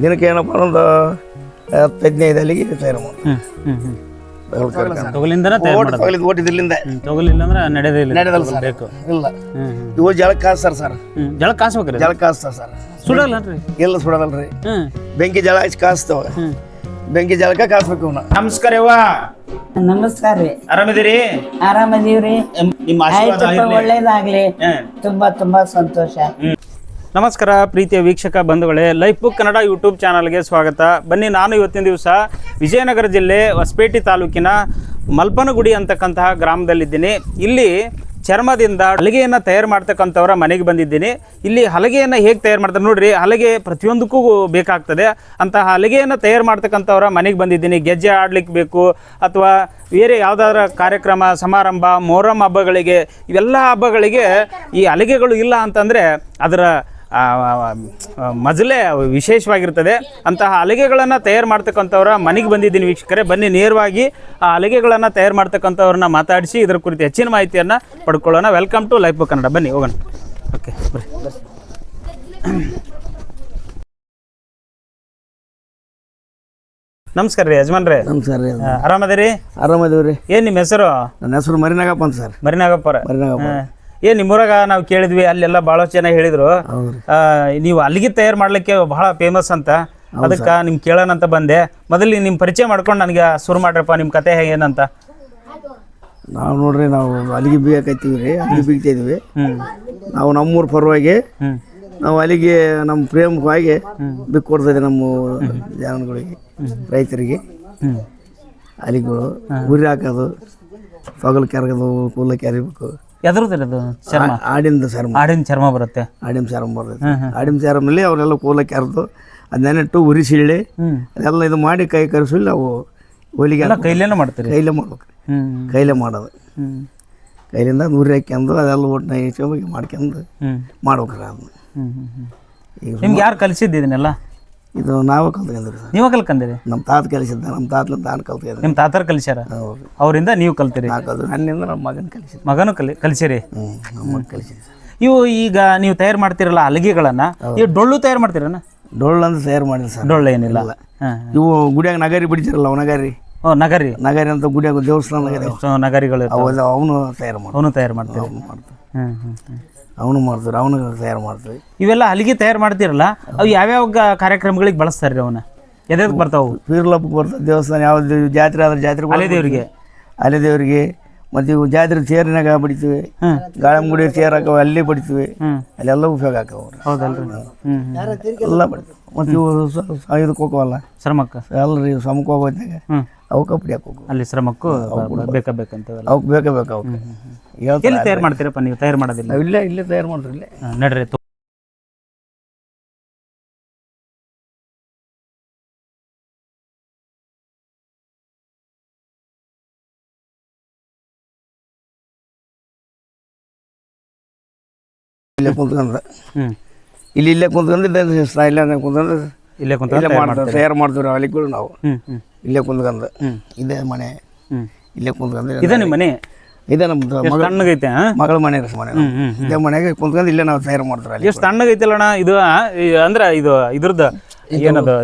ದಿನಕ್ಕೆ ಏನಪ್ಪ ಒಂದು ಹತ್ತು ಹದಿನೈದು ಅಲ್ಲಿಗೆ ತಯಾರು ಮಾಡಿ. ಹ್ಮ್ ಹ್ಮ್ ಹ್ಮ್. ತೊಗಲಿಂದನೇ ತಯಾರು ಮಾಡೋದು. ತಗೊಳ್ಳಿದ್ದು ಓಟಿದ್ದಿಲ್ಲಿಂದ ಹ್ಮ್, ತೊಗಲಿಲ್ಲ ಅಂದ್ರೆ ನಡೆಯೋದಿಲ್ಲ ನಡೆದಲ್ಲ ಸರ್. ಬೇಕು. ಇಲ್ಲ. ಇವು ಜಳಕ್ಕೆ ಕಾಸ್ತಾರ ಸರ್. ಹ್ಮ್ ಜಳ ಕಾಸ್ಬೇಕ್ರಿ ಜಳಕ್ಕೆ ಕಾಸ್ತಾರ ಸರ್. ಸುಡಲ್ಲನ್ರಿ ಎಲ್ಲ ಸುಡಲ್ಲ ರೀ ಬೆಂಕಿ ಜಳ ಹಚ್ಚಿ ಕಾಸ್ತವ. ಹ್ಮ್. ಬೆಂಕಿ ಜಳಕ ಕಾಸ್ಬೇಕು ನಮಸ್ಕಾರ ಯವ್ವ. ನಮಸ್ಕಾರ ರೀ. ಆರಾಮದಿರಿ ಆರಾಮದೀವ್ರಿ. ನಿಮ್ಮ ಆಶೀರ್ವಾದ ಒಳ್ಳೇದಾಗ್ಲಿ. ತುಂಬಾ ತುಂಬಾ ಸಂತೋಷ. ನಮಸ್ಕಾರ ಪ್ರೀತಿಯ ವೀಕ್ಷಕ ಬಂಧುಗಳೇ ಲೈಫ್ ಬುಕ್ ಕನ್ನಡ ಯೂಟ್ಯೂಬ್ ಚಾನಲ್ಗೆ ಸ್ವಾಗತ. ಬನ್ನಿ ನಾನು ಇವತ್ತಿನ ದಿವಸ ವಿಜಯನಗರ ಜಿಲ್ಲೆ ಹೊಸಪೇಟೆ ತಾಲೂಕಿನ ಮಲ್ಪನಗುಡಿ ಅಂತಕ್ಕಂತಹ ಗ್ರಾಮದಲ್ಲಿದ್ದೀನಿ. ಇಲ್ಲಿ ಚರ್ಮದಿಂದ ಹಲಗೆಯನ್ನು ತಯಾರು ಮಾಡ್ತಕ್ಕಂಥವ್ರ ಮನೆಗೆ ಬಂದಿದ್ದೀನಿ. ಇಲ್ಲಿ ಹಲಗೆಯನ್ನು ಹೇಗೆ ತಯಾರು ಮಾಡ್ತಾರೆ ನೋಡ್ರಿ, ಹಲಗೆ ಪ್ರತಿಯೊಂದಕ್ಕೂ ಬೇಕಾಗ್ತದೆ. ಅಂತಹ ಹಲಗೆಯನ್ನು ತಯಾರು ಮಾಡ್ತಕ್ಕಂಥವ್ರ ಮನೆಗೆ ಬಂದಿದ್ದೀನಿ. ಗೆಜ್ಜೆ ಆಡ್ಲಿಕ್ಕೆ ಬೇಕು, ಅಥವಾ ಬೇರೆ ಯಾವುದಾದ್ರ ಕಾರ್ಯಕ್ರಮ, ಸಮಾರಂಭ, ಮೊಹರಂ ಹಬ್ಬಗಳಿಗೆ, ಇವೆಲ್ಲ ಹಬ್ಬಗಳಿಗೆ ಈ ಹಲಗೆಗಳು ಇಲ್ಲ ಅಂತಂದರೆ ಅದರ ಮಜಲೇ ವಿಶೇಷವಾಗಿರ್ತದೆ. ಅಂತಹ ಅಲಗೆಗಳನ್ನು ತಯಾರು ಮಾಡ್ತಕ್ಕಂಥವ್ರ ಮನೆಗೆ ಬಂದಿದ್ದೀನಿ ವೀಕ್ಷಕರೇ. ಬನ್ನಿ ನೇರವಾಗಿ ಆ ಹಲಗೆಗಳನ್ನು ತಯಾರು ಮಾಡ್ತಕ್ಕಂಥವ್ರನ್ನ ಮಾತಾಡಿಸಿ ಇದರ ಕುರಿತು ಹೆಚ್ಚಿನ ಮಾಹಿತಿಯನ್ನು ಪಡ್ಕೊಳ್ಳೋಣ. ವೆಲ್ಕಮ್ ಟು ಲೈಫ್ ಕನ್ನಡ ಬನ್ನಿ ಹೋಗೋಣ. ಓಕೆ ಬರ್ರಿ. ನಮಸ್ಕಾರ ರೀ ಯಜಮಾನ್ರೆ ನಮಸ್ಕಾರ ರೀ ಆರಾಮದಿರಿ? ಏನ್ ರೀ ಏನು ನಿಮ್ಮ ಹೆಸರು? ನನ್ನ ಹೆಸರು ಮರಿನಾಗಪ್ಪ ಅಂತ ಸರ್. ಮರಿನಾಗಪ್ಪ ಮರಿನಾಗಪ್ಪ. ಏನು ನಿಮ್ಮೂರಾಗ ನಾವು ಕೇಳಿದ್ವಿ ಅಲ್ಲೆಲ್ಲ ಭಾಳಷ್ಟು ಜನ ಹೇಳಿದ್ರು. ಆ, ನೀವು ಅಲ್ಲಿಗೆ ತಯಾರು ಮಾಡ್ಲಿಕ್ಕೆ ಬಹಳ ಫೇಮಸ್ ಅಂತ. ಅದಕ್ಕೆ ನಿಮ್ಗೆ ಕೇಳೋಣ ಅಂತ ಬಂದೆ. ಮೊದಲು ನಿಮ್ಮ ಪರಿಚಯ ಮಾಡ್ಕೊಂಡು ನನಗೆ ಶುರು ಮಾಡ್ರಪ್ಪ ನಿಮ್ಮ ಕತೆ ಏನಂತ ನಾವು ನೋಡ್ರಿ ನಾವು ಅಲ್ಲಿಗೆ ಬೀಗಕತ್ತೀವಿ ರೀ ಅಲ್ಲಿಗೆ ಬೀಗ್ತಾ ಇದೀವಿ ಹ್ಮ್. ನಾವು ನಮ್ಮೂರ ಪರವಾಗಿ ಹ್ಮ್. ನಾವು ಅಲ್ಲಿಗೆ ನಮ್ಮ ಪ್ರೇಮವಾಗಿ ಇದೀವಿ ನಮ್ಮ ಜನಗಳಿಗೆ ರೈತರಿಗೆ. ಹ್ಮ್. ಅಲಿಗಳು ಉರಿ ಹಾಕೋದು ತೊಗಲು ಕೆರಗೋದು ಕೂಲ ಕೆರಿಬೇಕು. ಎದ್ರದ್ರಿ ಅದು? ಚರ್ಮ. ಆಡಿಂದ ಚರ್ಮ. ಆಡಿನ ಚರ್ಮ ಬರುತ್ತೆ. ಆಡಿನ ಚರ್ಮ ಬರುತ್ತೆ. ಆಡಿನ ಚರ್ಮಲ್ಲಿ ಅವರೆಲ್ಲ ಕೂಲಕ್ಕೆ ಕೆರೆದು ಅದನ್ನೆಟ್ಟು ಉರಿಸಿಳ್ಳಿ ಅದೆಲ್ಲ ಇದು ಮಾಡಿ ಕೈ ಕರೆಸಲಿ ನಾವು ಹೋಲಿಗೆ ಕೈಲೇನ ಮಾಡ್ತೀರಿ? ಕೈಲೇ ಮಾಡ್ಬೇಕು. ಕೈಲೇ ಮಾಡೋದು. ಹ್ಮ್. ಕೈಲಿಂದ ಉರಿ ಹಾಕ್ಯಂದು ಅದೆಲ್ಲ ಒಟ್ಟು ಹೋಗಿ ಮಾಡ್ಕೊಂಡು ಮಾಡ್ಬೇಕ್ರಿ ಅದನ್ನ. ಈಗ ನಿಮ್ಗೆ ಯಾರು ಕಲಿಸಿದ್ದು ಇದನ್ನೆಲ್ಲ? ಇದು ನಾವು ಕಲ್ತ್ಕೊಂಡ್ರಿ ಸರ್. ನೀವೇ ಕಲ್ಕಂದಿರಿ ನಮ್ಮ ತಾತ ಕಲಿಸಿದ್ದ ನಮ್ಮ ತಾತನ ನಾನು ಕಲ್ತ್ಕೊಂಡ್ರಿ ನಿಮ್ಮ ತಾತರ ಕಲಿಸ್ಯಾರ? ಹೌದು. ಅವರಿಂದ ನೀವು ಕಲ್ತೀರಿ? ನಾ ಕಲ್ತು ನನ್ನಿಂದ ನಮ್ಮ ಮಗನ ಕಲಿಸಿದ್ದೆ. ಮಗನು ಕಲಿ ಕಲಿಸಿರಿ ಹ್ಞೂ ನಮ್ಮ ಇವು ಈಗ ನೀವು ತಯಾರು ಮಾಡ್ತಿರಲ್ಲ ಹಲಗೆಗಳನ್ನ ಈ ಡೊಳ್ಳು ತಯಾರು ಮಾಡ್ತೀರನ? ಡೊಳ್ಳು ಅಂತ ತಯಾರು ಮಾಡಿಲ್ಲ ಸರ್. ಡೊಳ್ಳು ಏನಿಲ್ಲ. ಹಾಂ ಇವು ಗುಡಿಯಾಗ ನಗರಿ ಬಿಡಿಸಿರಲ್ಲ ಅವ ನಗರಿ. ಓ ನಗರಿ. ನಗಾರಿ ಅಂತ ಗುಡಿಯಾಗ ದೇವಸ್ಥಾನ ನಗರಿ ನಗರಿಗಳು ಅವನು ತಯಾರು ಮಾಡ್ತಾನೆ. ಅವನು ತಯಾರು ಮಾಡ್ತೀರಿ ಮಾಡ್ತಾನೆ. ಹ್ಞೂ ಹ್ಞೂ ಹ್ಮ್. ಅವನು ಮಾಡ್ತಾರೆ ಅವನು ತಯಾರು ಮಾಡ್ತೀವಿ ಇವೆಲ್ಲ ಅಲ್ಲಿಗೆ ತಯಾರು ಮಾಡ್ತೀರಲ್ಲ ಅವು ಯಾವ್ಯಾವ ಗ- ಕಾರ್ಯಕ್ರಮಗಳಿಗೆ ಬಳಸ್ತಾರ್ರಿ ಅವನ್ನ? ಎದಕ್ಕೆ ಬರ್ತಾವು? ಪೀರ್ಲಪ್ಪಗೆ ಬರ್ತಾವೆ ದೇವಸ್ಥಾನ ಯಾವ್ದು ಜಾತ್ರೆ ಆದ್ರೆ ಜಾತ್ರೆ ಅಲೆ ದೇವ್ರಿಗೆ? ಅಲೆ ದೇವರಿಗೆ ಮತ್ತು ಇವು ಜಾತ್ರೆ ಚೇರಿನಾಗ ಬಡಿತೀವಿ. ಹ್ಮ್ ಗಾಳಂಗುಡಿ ತೇರ್ ಹಾಕವು ಅಲ್ಲಿ ಬಡಿತೀವಿ. ಹ್ಮ್ ಅಲ್ಲೆಲ್ಲ ಉಪಯೋಗ ಹಾಕವು ಹೌದಲ್ರಿ. ಹ್ಮ್ ಹ್ಮ್ ಎಲ್ಲ ಬಡಿತೀವಿ. ಮತ್ತು ಇವು ಸ- ಸ- ಇದಕ್ಕೆ ಹೋಗವಲ್ಲ ಎಲ್ಲರಿ ಸಮಕ್ಕೆ ಹೋಗೋದ್ನಾಗ. ಹ್ಮ್. ಅವಕ್ಕೆ ಪಡಿಯಕ್ಕೆ ಹೋಗು ಅಲ್ಲಿ ಶ್ರಮಕ್ಕೂ ಬೇಕಾ ಬೇಕಂತ ಅವಕ್ಕೆ ಬೇಕೇ ಬೇಕು ಅವಕ್ಕೆ ಹೇಳ್ತಾರೆ ಎಲ್ಲಿ ತಯಾರು ಮಾಡ್ತೀರಪ್ಪ ನೀವು? ತಯಾರು ಮಾಡೋದಿಲ್ಲ. ಇಲ್ಲೇ ಇಲ್ಲೇ ತಯಾರು ಮಾಡ್ರಿ ಇಲ್ಲೇ. ಹಾ, ನಡ್ರಿ ತೊ- ಇಲ್ಲೇ ಕುಂತ್ಕೊಂಡ್ರೆ. ಹ್ಮ್. ಇಲ್ಲಿ ಇಲ್ಲೇ ಕುಂತ್ಕೊಂಡು ಇಲ್ಲೇ ಇಲ್ಲೇ ಕುಂತ್ಕೊಂಡು ಇಲ್ಲೇ ಕುಂತ ಇಲ್ಲೇ ಮಾಡ್ತಾರೆ ತಯಾರು ಮಾಡ್ತೀವಿ ಅಲ್ಲಿ ಅಲ್ಲಿಗಳು ನಾವು. ಹ್ಮ್ ಹ್ಮ್. ಇಲ್ಲೇ ಹ್ಮ್. ಇದೇ ಮನೆ. ಇಲ್ಲೇ ಕುಂತ್ಕೊಂಡು ಇದೆ ನಿಮ್ಮ ಮನೆ? ಇದೇ ನಮ್ದು ಮಗ ತಣ್ಣಗೈತೆ ಹಾ ಮಗಳ ಮನೆ ರೀ ಮನೆ ಇದೇ ಮನೆಗೆ ಕುಂತ್ಕೊಂಡು ಇಲ್ಲೇ ನಾವು ತಯಾರು ಮಾಡ್ತಾರೆ ಅಲ್ಲಿ. ಎಷ್ಟು ತಣ್ಣಗೈತಿಲ್ಲ ಅಣ್ಣ? ಇದು ಅಂದ್ರೆ ಇದು ಇದ್ರದ್ದು ಏನದು?